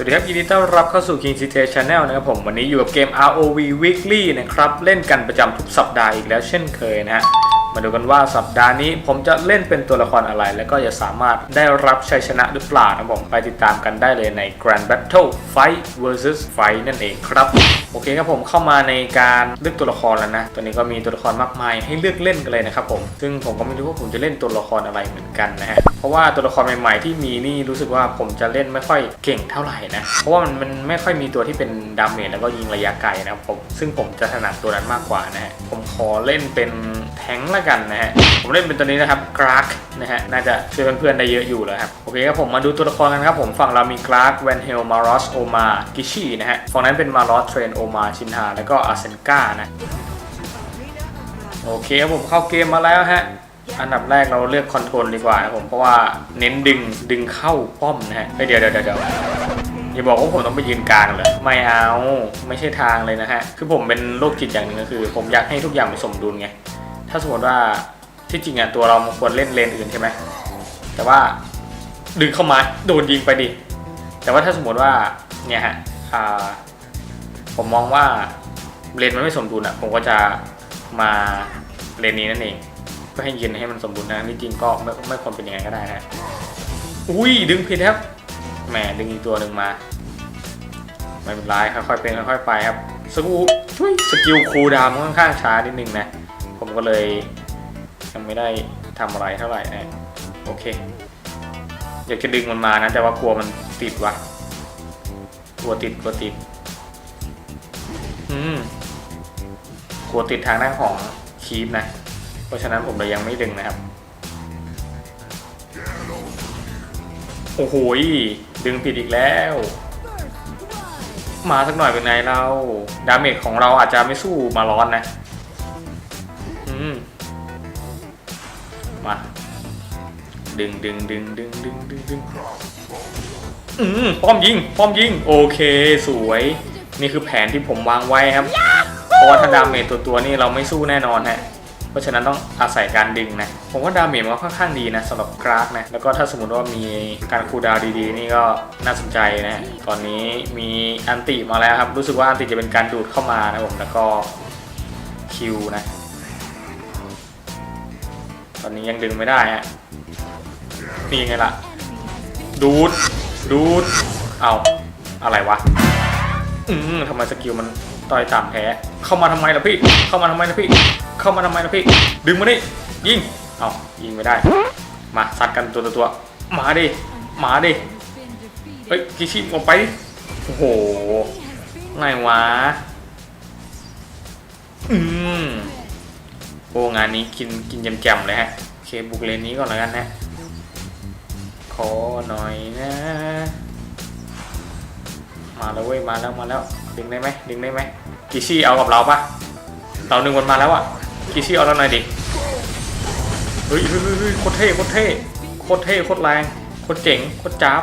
วัสดีครับ ยินดีต้อนรับเข้าสู่ King CJ Channel นะครับผม วันนี้อยู่กับเกม ROV Weekly นะครับ เล่นกันประจำทุกสัปดาห์อีกแล้วเช่นเคยนะฮะ มาดูกันว่าสัปดาห์นี้ผมจะเล่นเป็นตัวละครอะไร แล้วก็จะสามารถได้รับชัยชนะหรือเปล่านะผมไปติดตามกันได้เลยใน Grand Battle Fight vs Fight นั่นเองครับ โอเคครับผมเข้ามาในการเลือกตัวละครแล้วนะตอนนี้ก็มีตัวละครมากมายให้เลือกเล่นกันเลยนะครับผมซึ่งผมก็ไม่รู้ว่าผมจะเล่นตัวละครอะไรเหมือนกันนะฮะเพราะว่าตัวละครใหม่ๆที่มีนี่รู้สึกว่าผมจะเล่นไม่ค่อยเก่งเท่าไหร่นะเพราะว่ามันมันไม่ค่อยมีตัวที่เป็นดาเมจแล้วก็ยิงระยะไกลนะครับผมซึ่งผมจะถนัดตัวนั้นมากกว่านะฮะผมขอเล่นเป็นแทงค์ละกันนะฮะ ผมเล่นเป็นตัวนี้นะครับกราร์กนะฮะ น่าจะช่วยเพื่อนๆได้เยอะอยู่แล้วครับ โอเคครับผมมาดูตัวละครกันครับผมฝั่งเรามีกราร์กแวนเฮลมารอสโอมากิชินะฮะ ฝั่งนั้นเป็นมารอสเทรนโอมาชินฮาแล้วก็อาเซนกานะ โอเคครับผมเข้าเกมมาแล้วฮะอันดับแรกเราเลือกคอนโทรลดีกว่านะผมเพราะว่าเน้นดึงดึงเข้าป้อมนะฮะเฮ้ยเดี๋ยวเดี๋ยวเดี๋ยวอย่าบอกว่าผมต้องไปยืนกลางเลยไม่เอาไม่ใช่ทางเลยนะฮะคือผมเป็นโรคจิตอย่างหนึ่งก็คือ ผมอยากให้ทุกอย่างมันสมดุลไง ถ้าสมมติว่าที่จริงอะตัวเรามันควรเล่นเลนอื่นใช่ไหมแต่ว่าดึงเข้ามาโดนยิงไปดิ แต่ว่าถ้าสมมติว่าเนี่ยฮะผมมองว่าเลนมันไม่สมดุลอะ ผมก็จะมาเลนนี้นั่นเองก็ให้ยืนให้มันสมบูรณ์นะนี่จริงก็ไม่ไม่ควรเป็นยังไงก็ได้นะอุ้ยดึงผิดครับแหมดึงอีกตัวหนึ่งมาไม่เป็นไรค่อยๆเป็นค่อยๆไปครับสกูช่วยสกิลคูลดาวน์มันค่อนข้างช้านิดนึงนะ ผมก็เลยยังไม่ได้ทำอะไรเท่าไหร่นะโอเคอยากจะดึงมันมานะ แต่ว่ากลัวมันติดว่ะกลัวติดกลัวติด อืมกลัวติดทางด้าของคีปนะ เพราะฉะนั้นผมเลยยังไม่ดึงนะครับ โอ้โหดึงผิดอีกแล้ว มาสักหน่อยเป็นไงเรา ดาเมจของเราอาจจะไม่สู้มาร้อนนะ ดึงดึงดึงดึงดึงดึงดึงอืมป้อมยิงป้อมยิงโอเคสวย นี่คือแผนที่ผมวางไว้ครับเพราะว่าถ้าดาเมจตัวตัวนี่เราไม่สู้แน่นอนฮะเพราะฉะนั้นต้องอาศัยการดึงนะ ผมว่าดาเมจมันก็ค่อนข้างดีนะสำหรับกราฟนะ แล้วก็ถ้าสมมติว่ามีการคูดาวดีๆ นี่ก็น่าสนใจนะ ตอนนี้มีอันติมาแล้วครับ รู้สึกว่าอันติจะเป็นการดูดเข้ามานะผม แล้วก็คิวนะ ตอนนี้ยังดึงไม่ได้ฮะ นี่ไงล่ะ ดูด ดูด เอาอะไรวะ อืมทำไมสกิลมันต่อยต่ำแท้เข้ามาทำไมล่ะพี่ เข้ามาทำไมล่ะพี่ เข้ามาทำไมล่ะพี่ ดึงมาดิ ยิง เอายิงไม่ได้ มาซัดกันตัวต่อตัว มาดิ มาดิ เฮ้ยกิชิออกไปดิโอ้โหไงวะ อืมโอ้งานนี้กินกินแจมๆเลยฮะ โอเคบุกเลนนี้ก่อนแล้วกันนะ อหน่อยนะ มาแล้วเว้ยมาแล้วมาแล้ว ดึงได้ไหมดึงได้ไหมกิชี่เอากับเราปะเราหนึ่งคนมาแล้วอะกิชี่เอาเราหน่อยดิเฮ้ยเฮ้ยเฮ้ยโคตรเท่โคตรเท่โคตรเท่โคตรแรงโคตรเจ๋งโคตรจ้าบ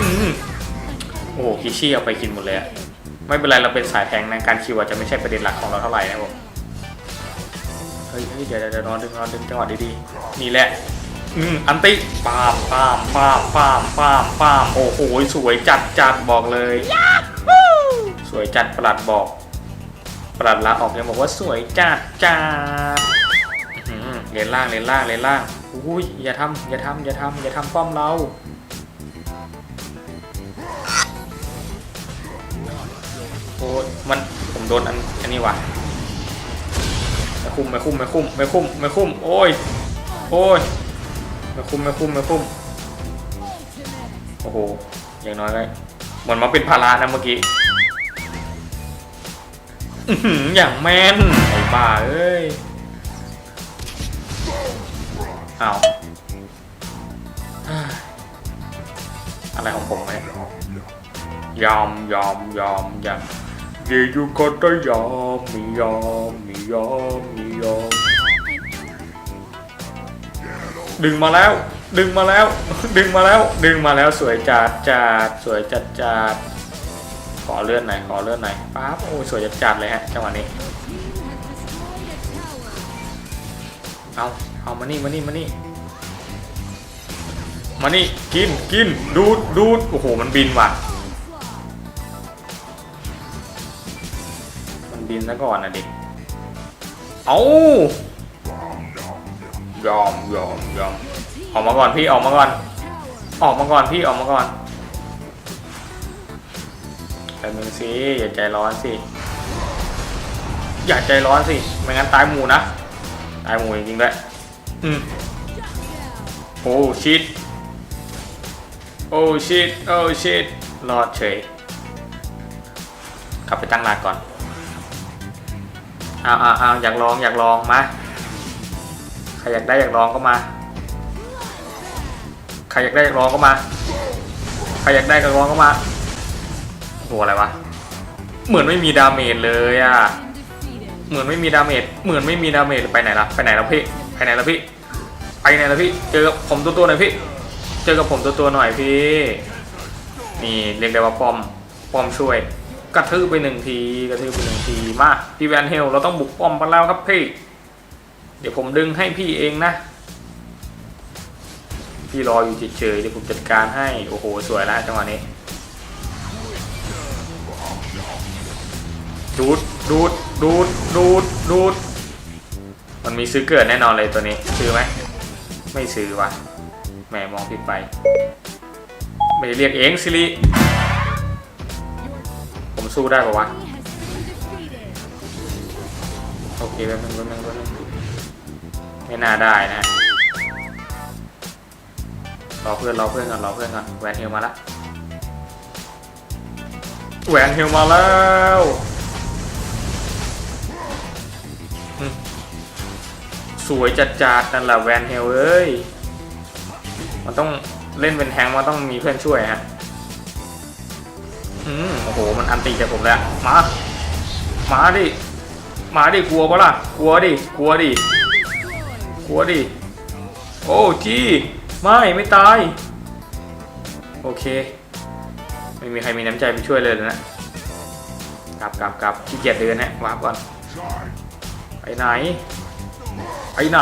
อืมโอ้โหกิชี่เอาไปกินหมดเลยอะไม่เป็นไรเราเป็นสายแทงในการคิวอาจจะไม่ใช่ประเด็นหลักของเราเท่าไหร่นะผมเฮ้ยเฮ้ยเดี๋ยวเดี๋ยวเดี๋ยวนอนดึงนอนดึงจังหวะดีๆนี่แหละ อืมอันติปามปามปามปามปามปามโอ้โหสวยจัดจัดบอกเลยสวยจัดประหลัดบอก ประหลัดละออกยังบอกว่าสวยจัดจัดอื้อหือเลนล่างเลนล่างเลนล่างอุ้ยอย่าทำอย่าทำอย่าทำอย่าทำป้อมเราโอ้ยมันผมโดนอันอันนี้ว่ะไม่คุ้มไม่คุ้มไม่คุ้มไม่คุ้มไม่คุ้มโอ้ยโอ้ย ไม่คุ้มไม่คุ้มไม่คุ้มโอ้โหอย่างน้อยก็เหมือนมาเป็นภาระนะเมื่อกี้อย่างแม่นไอ้บ้าเอ้ยเอาอะไรของผมเนี่ยยอมยอมยอมยอมยอยู่ก็ต้องยอมไม่ยอมม่ยอมม่ยอม ดึงมาแล้ว ดึงมาแล้ว ดึงมาแล้ว ดึงมาแล้วสวยจัดจัดสวยจัดจัดขอเลื่อนหน่อยขอเลื่อนหน่อยปั๊บโอ้สวยจัดจัดเลยฮะจังหวะนี้เอาเอามานี่มานี่มานี่มานี่กินกินดูดดูดโอ้โหมันบินว่ะ มันบินซะก่อนนะเด็กเอา ยอมยอมยอมออกมาก่อนพี่ออกมาก่อน ออกมาก่อนพี่ออกมาก่อนแต่มึงสิอย่าใจร้อนสิอย่าใจร้อนสิไม่งั้นตายหมู่นะตายหมู่จริงๆด้วยอืมโอ้ชิดโอ้ชิดโอ้ชิดรอดเฉยกลับไปตั้งหลักก่อนเอาเอาเอาอยากลองอยากลองมา ใครอยากได้อยากลองก็มา ใครอยากได้อยากลองก็มา ใครอยากได้อยากลองก็มาโหอะไรวะ เหมือนไม่มีดาเมจเลยอะ เหมือนไม่มีดาเมจ เหมือนไม่มีดาเมจไปไหนละไปไหนแล้วพี่ ไปไหนแล้วพี่ ไปไหนแล้วพี่ เจอกับผมตัวตัวหน่อยพี่ เจอกับผมตัวตัวหน่อยพี่ นี่เรียกได้ว่าปอม ปอมช่วย กระทืบไปหนึ่งที กระทืบไปหนึ่งที มาพี่แวนเฮล เราต้องบุกปอมกันแล้วครับพี่ เดี๋ยวผมดึงให้พี่เองนะ พี่รออยู่เฉยๆเดี๋ยวผมจัดการให้ โอ้โห สวยแล้วจังหวะนี้ ดูด ดูด ดูด ดูด ดูด มันมีซื้อเกิดแน่นอนเลยตัวนี้ ซื้อไหม ไม่ซื้อว่ะ แหมมองผิดไป ไม่เรียกเองซิริผมสู้ได้ปะวะ โอเคแป๊บนึงแป๊บนึงแป๊บนึง ไม่น่าได้นะรอเพื่อนรอเพื่อนก่อนรอเพื่อนก่อนแวนเฮลมาละแวนเฮลมาแล้วสวยจัดจัดนั่นแหละแวนเฮลเอ้ยมันต้องเล่นเป็นแทงมันต้องมีเพื่อนช่วยฮะอืมโอ้โห มันอันตีจากผมแล้ว มา มาดิ มาดิ กลัวปะล่ะ กลัวดิ กลัวดิ กลัวดิ โอ้จีไม่ไม่ตาย โอเค ไม่มีใครมีน้ำใจไปช่วยเลยนะกลับกลับกลับขี้เกียจเดินนะวาร์ปก่อน ไปไหน ไปไหน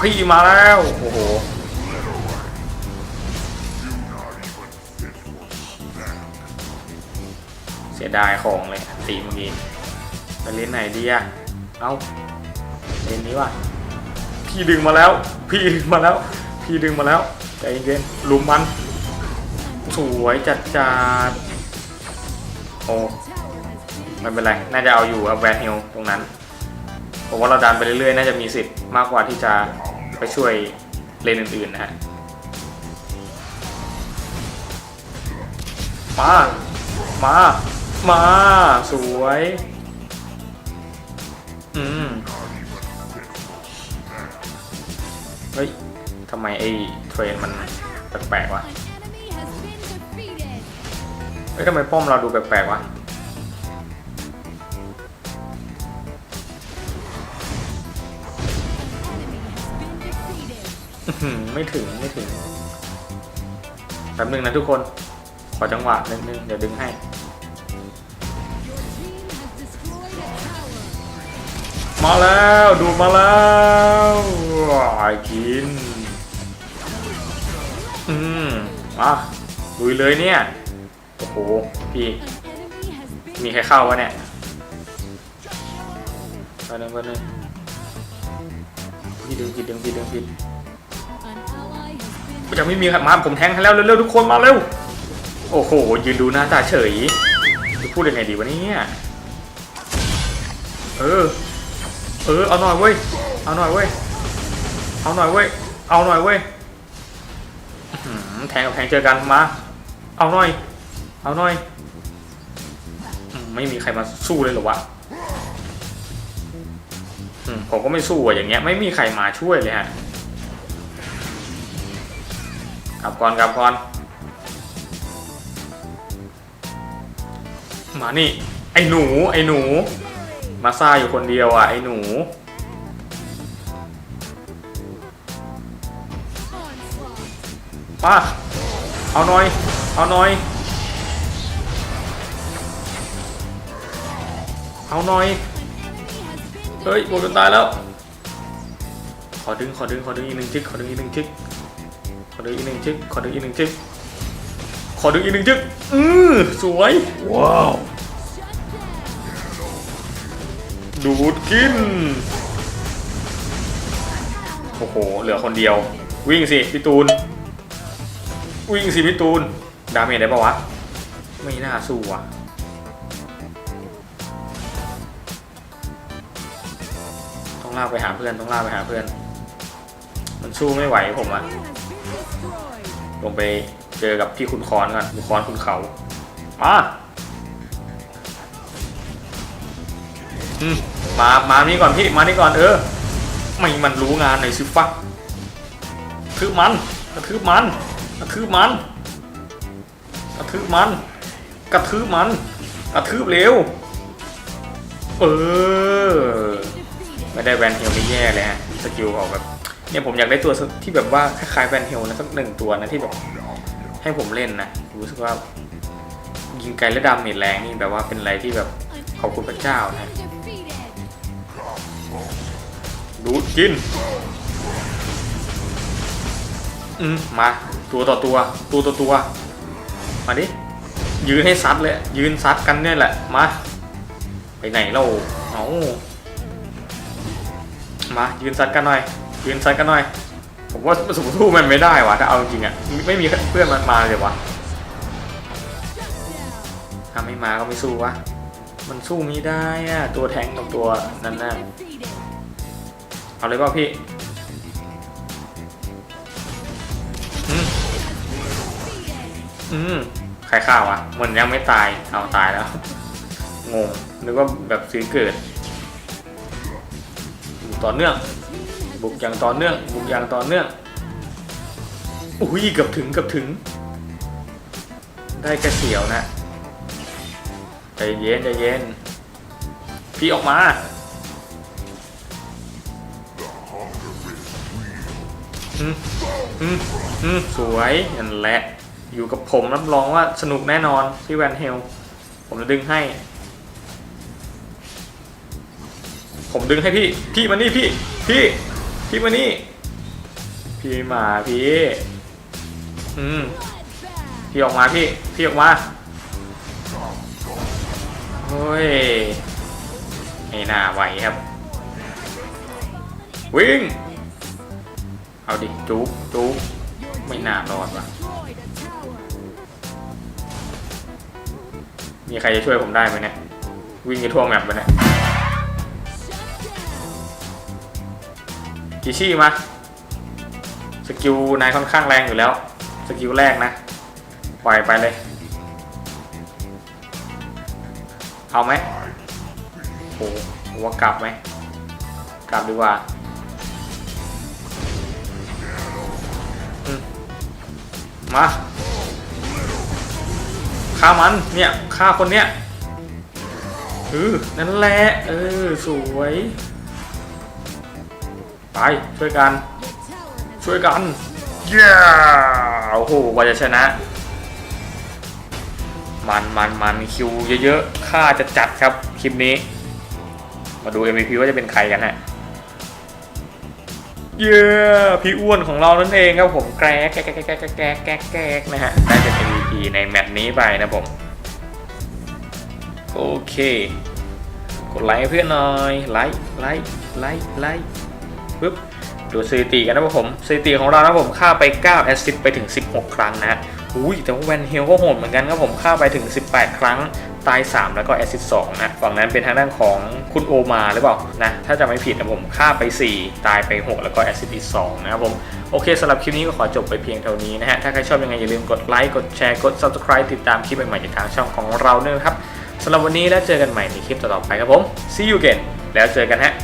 พี่มาแล้ว โอ้โหเสียดายของเลยตีเมื่อกี้ไปเล่นไหนดีอะเอาเล่นนี้ว่ะ พี่ดึงมาแล้ว พี่ดึงมาแล้ว พี่ดึงมาแล้วใจเย็นๆลุมมัน สวยจัดจัดโอ้ไม่เป็นไร น่าจะเอาอยู่ครับแวนฮิลตรงนั้นผมว่าเราดันไปเรื่อยๆ น่าจะมีสิทธิ์มากกว่าที่จะไปช่วยเลนอื่นๆนะฮะมา มา มา สวย เฮ้ยทำไมไอ้เทรนมันแปลกๆวะเฮ้ยทำไมป้อมเราดูแปลกๆวะไม่ถึงไม่ถึงแป๊บนึงนะทุกคน ขอจังหวะนิดนึงเดี๋ยวดึงให้ มาแล้ว ดูมาแล้วายกิน อืมมาลุยเลยเนี่ย โอ้โห พี่ มีใครเข้าวะเนี่ยไปหนึ่งไปหนึ่งพี่ดึงผิดดึงผิดดึงผิดก็จะไม่มีครมาผมแทงให้แล้วเร็วๆทุกคนมาเร็ว โอ้โห ยืนดูหน้าตาเฉยจะพูดยังไงดีวะเนี่ยเออ เออ เอาหน่อยเว้ย เอาหน่อยเว้ย เอาหน่อยเว้ย เอาหน่อยเว้ยแทงกับแทงเจอกันมา เอาหน่อย เอาหน่อย ไม่มีใครมาสู้เลยหรอวะผมก็ไม่สู้อะอย่างเงี้ย ไม่มีใครมาช่วยเลยฮะกลับก่อนกลับก่อน มานี่ ไอ้หนู ไอ้หนู มาซ่าอยู่คนเดียวอะ ไอ้หนู มาเอาหน่อย เอาหน่อย เอาหน่อย เฮ้ยโบนตายแล้ว ขอดึง ขอดึง ขอดึงอีกหนึ่งจึ๊กขอดึงอีกหนึ่งจึ๊กขอดึงอีกหนึ่งจึ๊กขอดึงอีกหนึ่งจึ๊กขอดึงอีกหนึ่งจึ๊กอือสวย ว้าว Shut ดูดกิน โอ้โห เหลือคนเดียว วิ่งสิ พี่ตูน วิ่งสิพี่ตูน ดาเมจได้ปะวะ ไม่น่าสู้ว่ะต้องลากไปหาเพื่อนต้องลากไปหาเพื่อน มันสู้ไม่ไหวผมอะลงไปเจอกับพี่คุณคอนก่อนคุณคอนคุณเขามาอืมมา มานี่ก่อนพี่ มานี่ก่อนเออ ไม่มันรู้งานหน่อยสิฟักกระทืบมันกระทืบมัน กระทืบมัน กระทืบมัน กระทืบมัน กระทืบเร็ว เออ ไม่ได้แวนเฮลนี่แย่เลยฮะ สกิลออกแบบ เนี่ยผมอยากได้ตัวที่แบบว่าคล้ายๆแวนเฮลนะสักหนึ่งตัวนะที่แบบให้ผมเล่นนะ รู้สึกว่ายิงไกลและดาเมจแรงนี่แบบว่าเป็นอะไรที่แบบขอบคุณพระเจ้านะดูดกิน อืม มา ตัวต่อตัว ตัวต่อตัวมาดิยืนให้ซัดเลย ยืนซัดกันเนี่ยแหละ มา ไปไหนเราเอามา ยืนซัดกันหน่อย ยืนซัดกันหน่อย ผมว่าสุสู้มันไม่ได้วะถ้าเอาจริงอะ ไม่มีเพื่อนมันมาเลยวะถ้าไม่มาก็ไม่สู้วะ มันสู้ไม่ได้อะตัวแทงกับตัวนั้นน่ะเอาเลยเปล่าพี่ อืมใครฆ่าวะมันยังไม่ตาย เอาตายแล้ว งง นึกว่าแบบซื้อเกิด บุกต่อเนื่อง บุกอย่างต่อเนื่อง บุกอย่างต่อเนื่อง อุ้ยเกือบถึงเกือบถึง ได้แค่เสียวนะใจเย็นใจเย็น พี่ออกมาอืมอืมอืมสวยนั่นแหละ อยู่กับผมรับรองว่าสนุกแน่นอนที่แวนเฮลผมจะดึงให้ ผมดึงให้พี่ พี่มานี่พี่ พี่ พี่มานี่ พี่มาพี่ อืม พี่ออกมาพี่ พี่ออกมาเฮ้ยไม่น่าไหวครับ วิ่ง เอาดิ จุ๊บจุ๊บไม่น่ารอดว่ะ มีใครจะช่วยผมได้ไหมเนี่ย วิ่งไปทั่วแมปไปเนี่ยกิชี่มา สกิลนายค่อนข้างแรงอยู่แล้ว สกิลแรกนะ ปล่อยไปเลย เอาไหมโอ้โหว่ากลับไหม กลับดีกว่ามา ฆ่ามันเนี่ยฆ่าคนเนี้ยเออนั่นแหละเออสวยไปช่วยกัน ช่วยกันเย้โอ้โหกว่าจะชนะ มันมันมันคิวเยอะๆค่าจะจัดครับคลิปนี้ มาดู MVP ว่าจะเป็นใครกันฮะเย้พี่อ้วนของเรานั่นเองครับผมแกรกแกรกแกรกแกรกแกรกนะฮะได้เป็น MVP ในแมตช์นี้ไปนะผม โอเค กดไลค์ให้เพื่อนหน่อย ไลค์ ไลค์ ไลค์ ไลค์ปึ๊บ ดูสถิติกันนะผมสถิติของเรานะผมฆ่าไป 9 แอสซิสไปถึง 16 ครั้งนะฮะอุ้ยแต่ว่าแวนเฮลก็โหดเหมือนกันครับผมฆ่าไปถึง 18 ครั้ง ตาย 3 แล้วก็แอสซิสต์2นะฝั่งนั้นเป็นทางด้านของคุณโอมาหรือเปล่านะถ้าจะไม่ผิดนะผมฆ่าไป 4 ตายไป 6 แล้วก็แอสซิสอีก2นะครับผมโอเคสำหรับคลิปนี้ก็ขอจบไปเพียงเท่านี้นะฮะถ้าใครชอบยังไงอย่าลืมกดไลค์กดแชร์กด subscribe ติดตามคลิปใหม่ๆจากทางช่องของเราด้วยนะครับสำหรับวันนี้แล้วเจอกันใหม่ในคลิปต่อๆไปครับผม see you again แล้วเจอกันฮะ